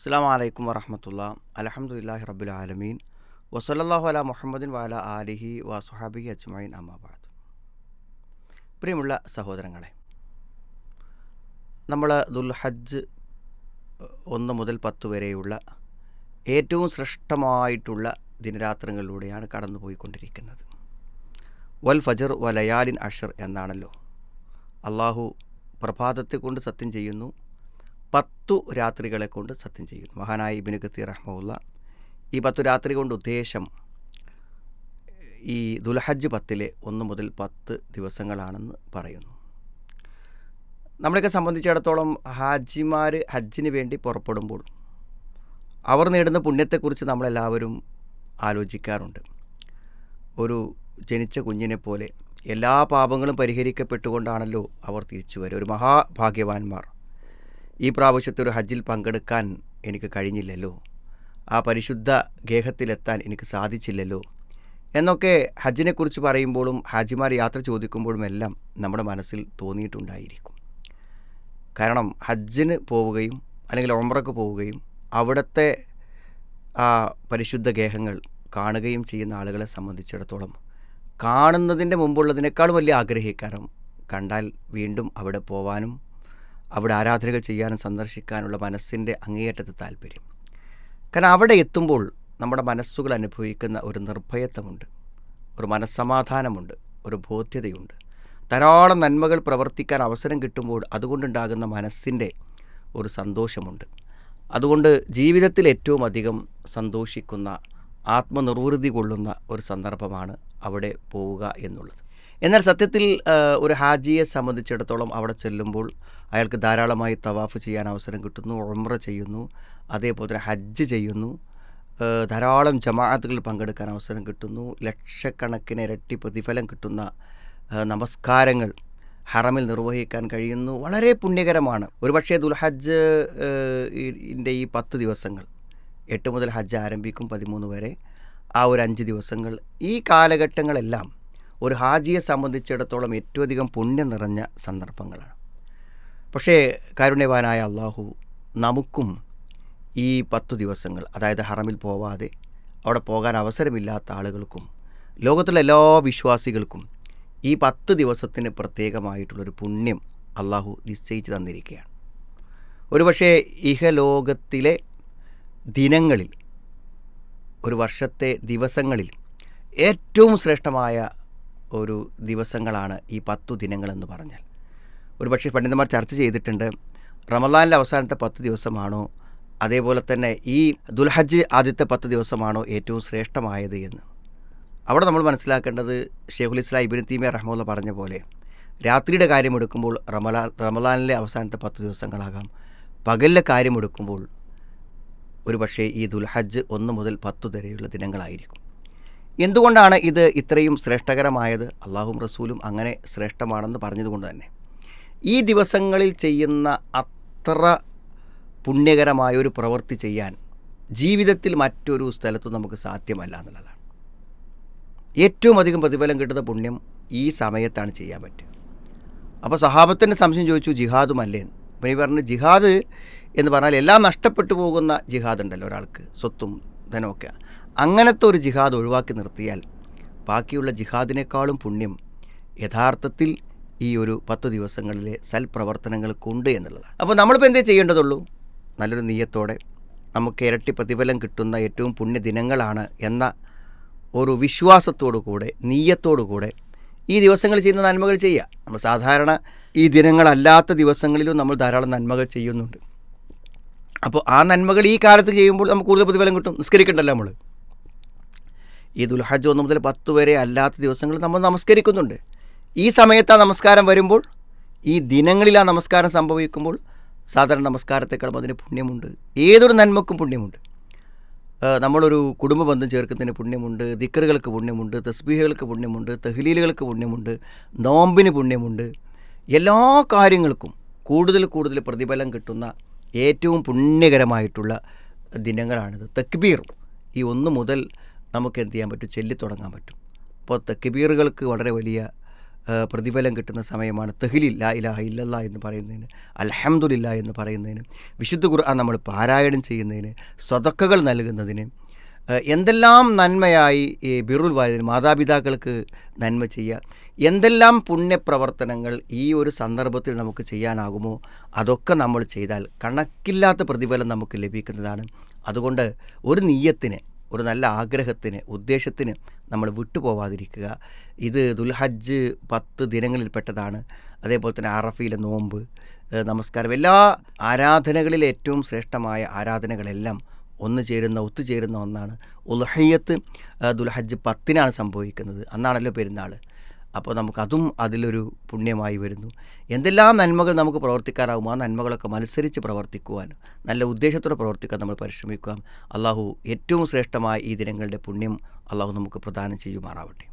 അസ്സാം വലൈക്കും വറഹമത്തുള്ള. അലഹമുല്ലാഹി റബുൽ ആലമീൻ. വസലല്ലാഹു അല മുഹമ്മദിൻ വാല ആലിഹി വസുഹാബി അജ്മൈൻ അമ്മാബാദ് പ്രിയമുള്ള സഹോദരങ്ങളെ നമ്മൾ ദുൽഹജ് ഒന്ന് മുതൽ പത്ത് വരെയുള്ള ഏറ്റവും ശ്രേഷ്ഠമായിട്ടുള്ള ദിനരാത്രങ്ങളിലൂടെയാണ് കടന്നുപോയിക്കൊണ്ടിരിക്കുന്നത്. വൽ ഫജർ വലയാലിൻ അഷർ എന്നാണല്ലോ. അള്ളാഹു പ്രഭാതത്തെ കൊണ്ട് സത്യം ചെയ്യുന്നു. പത്തു രാത്രികളെ കൊണ്ട് സത്യം ചെയ്യുന്നു. മഹാനായ ഇബിന് കത്തീർ റഹ്മുല്ല ഈ പത്തു രാത്രി കൊണ്ട് ഉദ്ദേശം ഈ ദുൽഹജ്ജ് പത്തിലെ ഒന്ന് മുതൽ പത്ത് ദിവസങ്ങളാണെന്ന് പറയുന്നു. നമ്മളെയൊക്കെ സംബന്ധിച്ചിടത്തോളം ഹാജിമാർ ഹജ്ജിന് വേണ്ടി പുറപ്പെടുമ്പോൾ അവർ നേടുന്ന പുണ്യത്തെക്കുറിച്ച് നമ്മളെല്ലാവരും ആലോചിക്കാറുണ്ട്. ഒരു ജനിച്ച കുഞ്ഞിനെ പോലെ എല്ലാ പാപങ്ങളും പരിഹരിക്കപ്പെട്ടുകൊണ്ടാണല്ലോ അവർ തിരിച്ചു വരിക. ഒരു മഹാഭാഗ്യവാന്മാർ ഈ പ്രാവശ്യത്തെ ഒരു ഹജ്ജിൽ പങ്കെടുക്കാൻ എനിക്ക് കഴിഞ്ഞില്ലല്ലോ. ആ പരിശുദ്ധ ഗേഹത്തിലെത്താൻ എനിക്ക് സാധിച്ചില്ലല്ലോ. എന്നൊക്കെ ഹജ്ജിനെക്കുറിച്ച് പറയുമ്പോഴും ഹാജിമാർ യാത്ര ചോദിക്കുമ്പോഴും എല്ലാം നമ്മുടെ മനസ്സിൽ തോന്നിയിട്ടുണ്ടായിരിക്കും. കാരണം ഹജ്ജിന് പോവുകയും അല്ലെങ്കിൽ ഒമ്രക്ക് പോവുകയും അവിടുത്തെ ആ പരിശുദ്ധ ഗേഹങ്ങൾ കാണുകയും ചെയ്യുന്ന ആളുകളെ സംബന്ധിച്ചിടത്തോളം കാണുന്നതിന്റെ മുമ്പുള്ളതിനേക്കാൾ വലിയ ആഗ്രഹിക്കാരം കണ്ടാൽ വീണ്ടും അവിടെ പോവാനും അവിടെ ആരാധനകൾ ചെയ്യാനും സന്ദർശിക്കാനുള്ള മനസ്സിന്റെ അങ്ങേയറ്റത്തെ താല്പര്യം കാരണം അവിടെ എത്തുമ്പോൾ നമ്മുടെ മനസ്സുകൾ അനുഭവിക്കുന്ന ഒരു നിർഭയത്വമുണ്ട് ഒരു മനസ്സമാധാനമുണ്ട് ഒരു ബോധ്യതയുണ്ട്. ധാരാളം നന്മകൾ പ്രവർത്തിക്കാൻ അവസരം കിട്ടുമ്പോൾ അതുകൊണ്ടുണ്ടാകുന്ന മനസ്സിന്റെ ഒരു സന്തോഷമുണ്ട്. അതുകൊണ്ട് ജീവിതത്തിൽ ഏറ്റവും അധികം സന്തോഷിക്കുന്ന ആത്മനിർവൃതി കൊള്ളുന്ന ഒരു സന്ദർഭമാണ് അവിടെ പോവുക എന്നുള്ളത്. എന്നാൽ സത്യത്തിൽ ഒരു ഹാജിയെ സംബന്ധിച്ചിടത്തോളം അവിടെ ചെല്ലുമ്പോൾ അയാൾക്ക് ധാരാളമായി തവാഫ് ചെയ്യാൻ അവസരം കിട്ടുന്നു ഉമ്ര ചെയ്യുന്നു അതേപോലെ തന്നെ ഹജ്ജ് ചെയ്യുന്നു ധാരാളം ജമാഅത്തുകൾ പങ്കെടുക്കാൻ അവസരം കിട്ടുന്നു ലക്ഷക്കണക്കിന് ഇരട്ടി പ്രതിഫലം കിട്ടുന്ന നമസ്കാരങ്ങൾ ഹറമിൽ നിർവഹിക്കാൻ കഴിയുന്നു. വളരെ പുണ്യകരമാണ്. ഒരുപക്ഷേ ദുൽഹജ്ജ് ഇന്റെ ഈ പത്ത് ദിവസങ്ങൾ എട്ട് മുതൽ ഹജ്ജ് ആരംഭിക്കും പതിമൂന്ന് വരെ ആ ഒരു അഞ്ച് ദിവസങ്ങൾ ഈ കാലഘട്ടങ്ങളെല്ലാം ഒരു ഹാജിയെ സംബന്ധിച്ചിടത്തോളം ഏറ്റവും അധികം പുണ്യം നിറഞ്ഞ സന്ദർഭങ്ങളാണ്. പക്ഷേ കാരുണ്യവാനായ അള്ളാഹു നമുക്കും ഈ പത്തു ദിവസങ്ങൾ അതായത് ഹറമിൽ പോവാതെ അവിടെ പോകാൻ അവസരമില്ലാത്ത ആളുകൾക്കും ലോകത്തിലെ എല്ലാ വിശ്വാസികൾക്കും ഈ പത്ത് ദിവസത്തിന് പ്രത്യേകമായിട്ടുള്ളൊരു പുണ്യം അള്ളാഹു നിശ്ചയിച്ച് തന്നിരിക്കുകയാണ്. ഒരുപക്ഷേ ഇഹലോകത്തിലെ ദിനങ്ങളിൽ ഒരു വർഷത്തെ ദിവസങ്ങളിൽ ഏറ്റവും ശ്രേഷ്ഠമായ ഒരു ദിവസങ്ങളാണ് ഈ പത്തു ദിനങ്ങളെന്ന് പറഞ്ഞാൽ. ഒരുപക്ഷെ പണ്ഡിതന്മാർ ചർച്ച ചെയ്തിട്ടുണ്ട് റമദാനിലെ അവസാനത്തെ പത്ത് ദിവസമാണോ അതേപോലെ തന്നെ ഈ ദുൽഹജ്ജ് ആദ്യത്തെ പത്ത് ദിവസമാണോ ഏറ്റവും ശ്രേഷ്ഠമായത് എന്ന്. അവിടെ നമ്മൾ മനസ്സിലാക്കേണ്ടത് ഷെയ്ഖുൽ ഇസ്ലാം ഇബിൻ തീമിയ റഹ്മുല്ല പറഞ്ഞ പോലെ രാത്രിയുടെ കാര്യമെടുക്കുമ്പോൾ റമലാ റമദാനിലെ അവസാനത്തെ പത്ത് ദിവസങ്ങളാകാം. പകലിലെ കാര്യമെടുക്കുമ്പോൾ ഒരു പക്ഷേ ഈ ദുൽഹജ്ജ് ഒന്ന് മുതൽ പത്ത് വരെയുള്ള ദിനങ്ങളായിരിക്കും. എന്തുകൊണ്ടാണ് ഇത് ഇത്രയും ശ്രേഷ്ഠകരമായത്? അള്ളാഹും റസൂലും അങ്ങനെ ശ്രേഷ്ഠമാണെന്ന് പറഞ്ഞതുകൊണ്ട് തന്നെ. ഈ ദിവസങ്ങളിൽ ചെയ്യുന്ന അത്ര പുണ്യകരമായ ഒരു പ്രവൃത്തി ചെയ്യാൻ ജീവിതത്തിൽ മറ്റൊരു സ്ഥലത്തും നമുക്ക് സാധ്യമല്ല എന്നുള്ളതാണ്. ഏറ്റവും അധികം പ്രതിഫലം കിട്ടുന്ന പുണ്യം ഈ സമയത്താണ് ചെയ്യാൻ പറ്റുക. അപ്പോൾ സഹാബത്തിന്റെ സംശയം ചോദിച്ചു ജിഹാദുമല്ലേ? അപ്പോൾ ഈ പറഞ്ഞ ജിഹാദ് എന്ന് പറഞ്ഞാൽ എല്ലാം നഷ്ടപ്പെട്ടു പോകുന്ന ജിഹാദ് ഉണ്ടല്ലോ ഒരാൾക്ക് സ്വത്തും ധനമൊക്കെ. അങ്ങനത്തെ ഒരു ജിഹാദ് ഒഴിവാക്കി നിർത്തിയാൽ ബാക്കിയുള്ള ജിഹാദിനേക്കാളും പുണ്യം യഥാർത്ഥത്തിൽ ഈ ഒരു പത്ത് ദിവസങ്ങളിലെ സൽപ്രവർത്തനങ്ങൾക്കുണ്ട് എന്നുള്ളതാണ്. അപ്പോൾ നമ്മളിപ്പോൾ എന്തേ ചെയ്യേണ്ടതുള്ളൂ? നല്ലൊരു നീയത്തോടെ നമുക്ക് ഇരട്ടി പ്രതിഫലം കിട്ടുന്ന ഏറ്റവും പുണ്യ ദിനങ്ങളാണ് എന്ന ഒരു വിശ്വാസത്തോടു കൂടെ നീയത്തോടു കൂടെ ഈ ദിവസങ്ങൾ ചെയ്യുന്ന നന്മകൾ ചെയ്യുക. നമ്മൾ സാധാരണ ഈ ദിനങ്ങളല്ലാത്ത ദിവസങ്ങളിലും നമ്മൾ ധാരാളം നന്മകൾ ചെയ്യുന്നുണ്ട്. അപ്പോൾ ആ നന്മകൾ ഈ കാലത്ത് ചെയ്യുമ്പോൾ നമുക്ക് കൂടുതൽ പ്രതിഫലം കിട്ടും. നിസ്കരിക്കണ്ടല്ലോ നമ്മൾ. ഈ ദുൽഹജ് ഒന്ന് മുതൽ പത്ത് വരെ അല്ലാത്ത ദിവസങ്ങൾ നമ്മൾ നമസ്കരിക്കുന്നുണ്ട്. ഈ സമയത്ത് ആ നമസ്കാരം വരുമ്പോൾ ഈ ദിനങ്ങളിൽ ആ നമസ്കാരം സംഭവിക്കുമ്പോൾ സാധാരണ നമസ്കാരത്തെക്കാളും അതിന് പുണ്യമുണ്ട്. ഏതൊരു നന്മക്കും പുണ്യമുണ്ട്. നമ്മളൊരു കുടുംബ ബന്ധം ചേർക്കുന്നതിന് പുണ്യമുണ്ട്. ദിക്കറുകൾക്ക് പുണ്യമുണ്ട്. തസ്ബീഹകൾക്ക് പുണ്യമുണ്ട്. തെഹ്ലീലുകൾക്ക് പുണ്യമുണ്ട്. നോമ്പിന് പുണ്യമുണ്ട്. എല്ലാ കാര്യങ്ങൾക്കും കൂടുതൽ കൂടുതൽ പ്രതിഫലം കിട്ടുന്ന ഏറ്റവും പുണ്യകരമായിട്ടുള്ള ദിനങ്ങളാണിത്. തക്ബീർ. ഈ ഒന്ന് മുതൽ നമുക്ക് എന്ത് ചെയ്യാൻ പറ്റും? ചൊല്ലി തുടങ്ങാൻ പറ്റും. അപ്പോൾ തക്ബീറുകൾക്ക് വളരെ വലിയ പ്രതിഫലം കിട്ടുന്ന സമയമാണ്. തെഹ്ലി ലാ ഇലാഹ ഇല്ലല്ല എന്ന് പറയുന്നതിന് അൽഹംദുലില്ല എന്ന് പറയുന്നതിന് വിശുദ്ധ ഖുർആൻ നമ്മൾ പാരായണം ചെയ്യുന്നതിന് സ്വതക്കകൾ നൽകുന്നതിന് എന്തെല്ലാം നന്മയായി ഈ ബിറുൽ വാലിദിന് മാതാപിതാക്കൾക്ക് നന്മ ചെയ്യുക? എന്തെല്ലാം പുണ്യപ്രവർത്തനങ്ങൾ ഈ ഒരു സന്ദർഭത്തിൽ നമുക്ക് ചെയ്യാനാകുമോ? അതൊക്കെ നമ്മൾ ചെയ്താൽ കണക്കില്ലാത്ത പ്രതിഫലം നമുക്ക് ലഭിക്കുന്നതാണ്. അതുകൊണ്ട് ഒരു നീയത്തിന് ഒരു നല്ല ആഗ്രഹത്തിന് ഉദ്ദേശത്തിന് നമ്മൾ വിട്ടുപോവാതിരിക്കുക. ഇത് ദുൽഹജ്ജ് പത്ത് ദിനങ്ങളിൽപ്പെട്ടതാണ് അതേപോലെ തന്നെ അറഫയിലെ നോമ്പ് നമസ്കാരം എല്ലാ ആരാധനകളിലെ ഏറ്റവും ശ്രേഷ്ഠമായ ആരാധനകളെല്ലാം ഒന്ന് ചേരുന്ന ഒത്തുചേരുന്ന ഒന്നാണ്. ഉൽഹയ്യത്ത് ദുൽഹജ്ജ് പത്തിനാണ് സംഭവിക്കുന്നത്. അന്നാണല്ലോ പെരുന്നാൾ അപ്പോൾ നമുക്കതും അതിലൊരു പുണ്യമായി വരുന്നു. എന്തെല്ലാം നന്മകൾ നമുക്ക് പ്രവർത്തിക്കാനാവും ആ നന്മകളൊക്കെ മത്സരിച്ച് പ്രവർത്തിക്കുവാൻ നല്ല ഉദ്ദേശത്തോടെ പ്രവർത്തിക്കാൻ നമ്മൾ പരിശ്രമിക്കുക അള്ളാഹു ഏറ്റവും ശ്രേഷ്ഠമായ ഈ ദിനങ്ങളുടെ പുണ്യം അള്ളാഹു നമുക്ക് പ്രദാനം ചെയ്യുമാറാവട്ടെ.